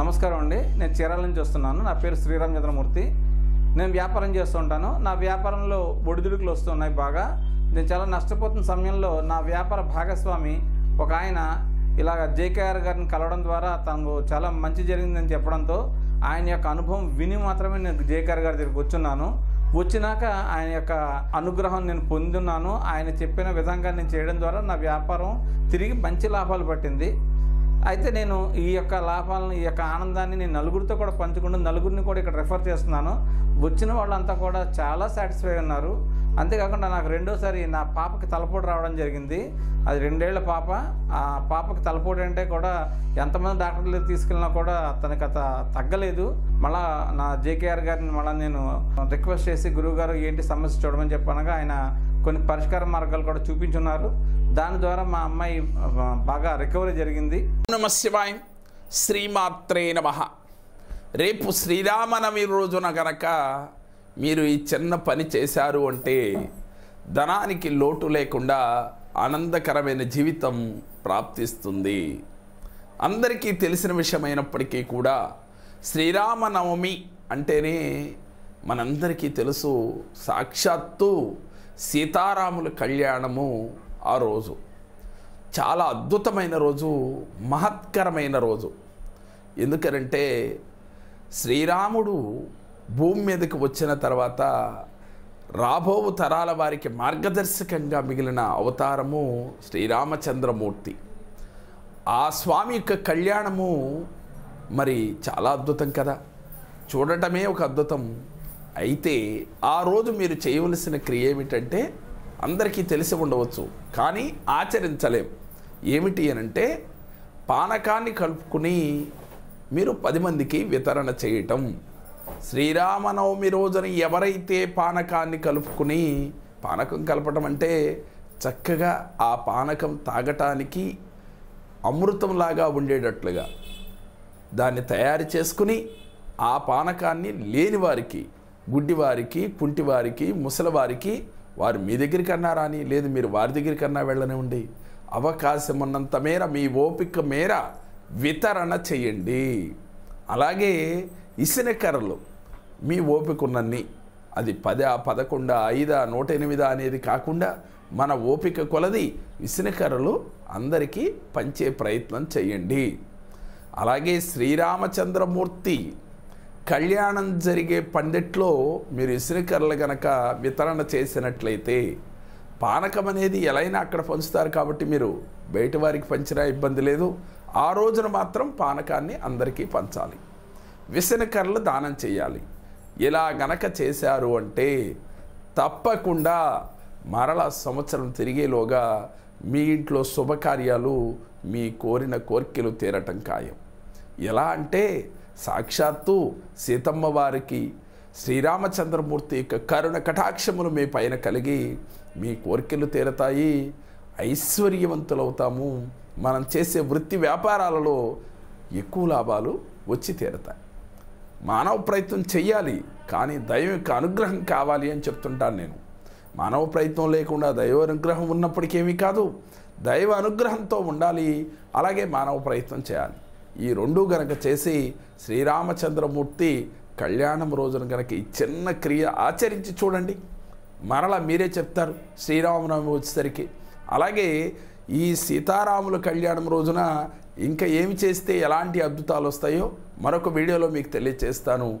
నమస్కారం అండి. నేను చీరాల నుంచి వస్తున్నాను. నా పేరు శ్రీరామ్ చంద్రమూర్తి నేను వ్యాపారం చేస్తూ ఉంటాను. నా వ్యాపారంలో ఒడిదుడుకులు వస్తున్నాయి బాగా. నేను చాలా నష్టపోతున్న సమయంలో నా వ్యాపార భాగస్వామి ఒక ఆయన ఇలాగ జేకేఆర్ గారిని కలవడం ద్వారా తనకు చాలా మంచి జరిగిందని చెప్పడంతో ఆయన యొక్క అనుభవం విని మాత్రమే నేను జేకేఆర్ గారి దగ్గరికి వచ్చున్నాను. వచ్చినాక ఆయన యొక్క అనుగ్రహం నేను పొందున్నాను. ఆయన చెప్పిన విధంగా నేను చేయడం ద్వారా నా వ్యాపారం తిరిగి మంచి లాభాలు పట్టింది. అయితే నేను ఈ యొక్క లాభాలను ఈ యొక్క ఆనందాన్ని నేను నలుగురితో కూడా పంచుకుంటూ నలుగురిని కూడా ఇక్కడ రెఫర్ చేస్తున్నాను. వచ్చిన వాళ్ళంతా కూడా చాలా సాటిస్ఫై ఉన్నారు. అంతేకాకుండా నాకు రెండోసారి నా పాపకి తలపోటు రావడం జరిగింది. అది రెండేళ్ళ పాప. ఆ పాపకి తలపోటు అంటే కూడా ఎంతమంది డాక్టర్లు తీసుకెళ్ళినా కూడా తనకి అత తగ్గలేదు. మళ్ళా నా జేకేఆర్ గారిని మళ్ళీ నేను రిక్వెస్ట్ చేసి గురువు గారు ఏంటి సమస్య చూడమని చెప్పనగా ఆయన కొన్ని పరిష్కార మార్గాలు కూడా చూపించున్నారు. దాని ద్వారా మా అమ్మాయి బాగా రికవరీ జరిగింది. నమ శివాయ శ్రీమాత్రే నమ. రేపు శ్రీరామనవమి రోజున గనక మీరు ఈ చిన్న పని చేశారు అంటే ధనానికి లోటు లేకుండా ఆనందకరమైన జీవితం ప్రాప్తిస్తుంది. అందరికీ తెలిసిన విషయమైనప్పటికీ కూడా శ్రీరామనవమి అంటేనే మనందరికీ తెలుసు సాక్షాత్తు సీతారాముల కళ్యాణము ఆ రోజు. చాలా అద్భుతమైన రోజు మహత్కరమైన రోజు. ఎందుకనంటే శ్రీరాముడు భూమి మీదకి వచ్చిన తర్వాత రాబో తరాల వారికి మార్గదర్శకంగా మిగిలిన అవతారము శ్రీరామచంద్రమూర్తి. ఆ స్వామి యొక్క కళ్యాణము మరి చాలా అద్భుతం కదా. చూడటమే ఒక అద్భుతం. అయితే ఆ రోజు మీరు చేయవలసిన క్రియ ఏమిటంటే అందరికీ తెలిసి ఉండవచ్చు కానీ ఆచరించలేం. ఏమిటి అనంటే పానకాన్ని కలుపుకుని మీరు పది మందికి వితరణ చేయటం. శ్రీరామనవమి రోజున ఎవరైతే పానకాన్ని కలుపుకుని పానకం కలపటం అంటే చక్కగా ఆ పానకం తాగటానికి అమృతంలాగా ఉండేటట్లుగా దాన్ని తయారు చేసుకుని ఆ పానకాన్ని లేని వారికి గుడ్డివారికి కుంటివారికి ముసలివారికి వారు మీ దగ్గరికి అన్నా రాని లేదు మీరు వారి దగ్గరికి అన్నా వెళ్ళనివ్వండి అవకాశం ఉన్నంత మేర మీ ఓపిక మేర వితరణ చేయండి. అలాగే ఇసినకర్రలు మీ ఓపిక ఉన్నన్ని అది పద పదకొండ ఐదా నూట ఎనిమిదా అనేది కాకుండా మన ఓపిక కొలది విసినకర్రలు అందరికీ పంచే ప్రయత్నం చేయండి. అలాగే శ్రీరామచంద్రమూర్తి కళ్యాణం జరిగే పందిట్లో మీరు ఇసునికర్రలు గనక వితరణ చేసినట్లయితే పానకం అనేది ఎలైనా అక్కడ పంచుతారు కాబట్టి మీరు బయట వారికి పంచినా ఇబ్బంది లేదు. ఆ రోజున మాత్రం పానకాన్ని అందరికీ పంచాలి. విసనకర్రలు దానం చేయాలి. ఇలా గనక చేశారు అంటే తప్పకుండా మరల సంవత్సరం తిరిగేలోగా మీ ఇంట్లో శుభకార్యాలు మీ కోరిన కోరికలు తీరటం ఖాయం. ఎలా అంటే సాక్షాత్తు సీతమ్మ వారికి శ్రీరామచంద్రమూర్తి యొక్క కరుణ కటాక్షములు మీ పైన కలిగి మీ కోరికలు తీరతాయి. ఐశ్వర్యవంతులవుతాము. మనం చేసే వృత్తి వ్యాపారాలలో ఎక్కువ లాభాలు వచ్చి తీరతాయి. మానవ ప్రయత్నం చెయ్యాలి కానీ దైవం యొక్క అనుగ్రహం కావాలి అని చెప్తుంటాను నేను. మానవ ప్రయత్నం లేకుండా దైవ అనుగ్రహం ఉన్నప్పటికేమీ కాదు దైవ అనుగ్రహంతో ఉండాలి అలాగే మానవ ప్రయత్నం చేయాలి. ఈ రెండు గనక చేసి శ్రీరామచంద్రమూర్తి కళ్యాణం రోజున గనక ఈ చిన్న క్రియ ఆచరించి చూడండి. మరలా మీరే చెప్తారు శ్రీరామనవమి వచ్చేసరికి. అలాగే ఈ సీతారాముల కళ్యాణం రోజున ఇంకా ఏమి చేస్తే ఎలాంటి అద్భుతాలు వస్తాయో మరొక వీడియోలో మీకు తెలియచేస్తాను.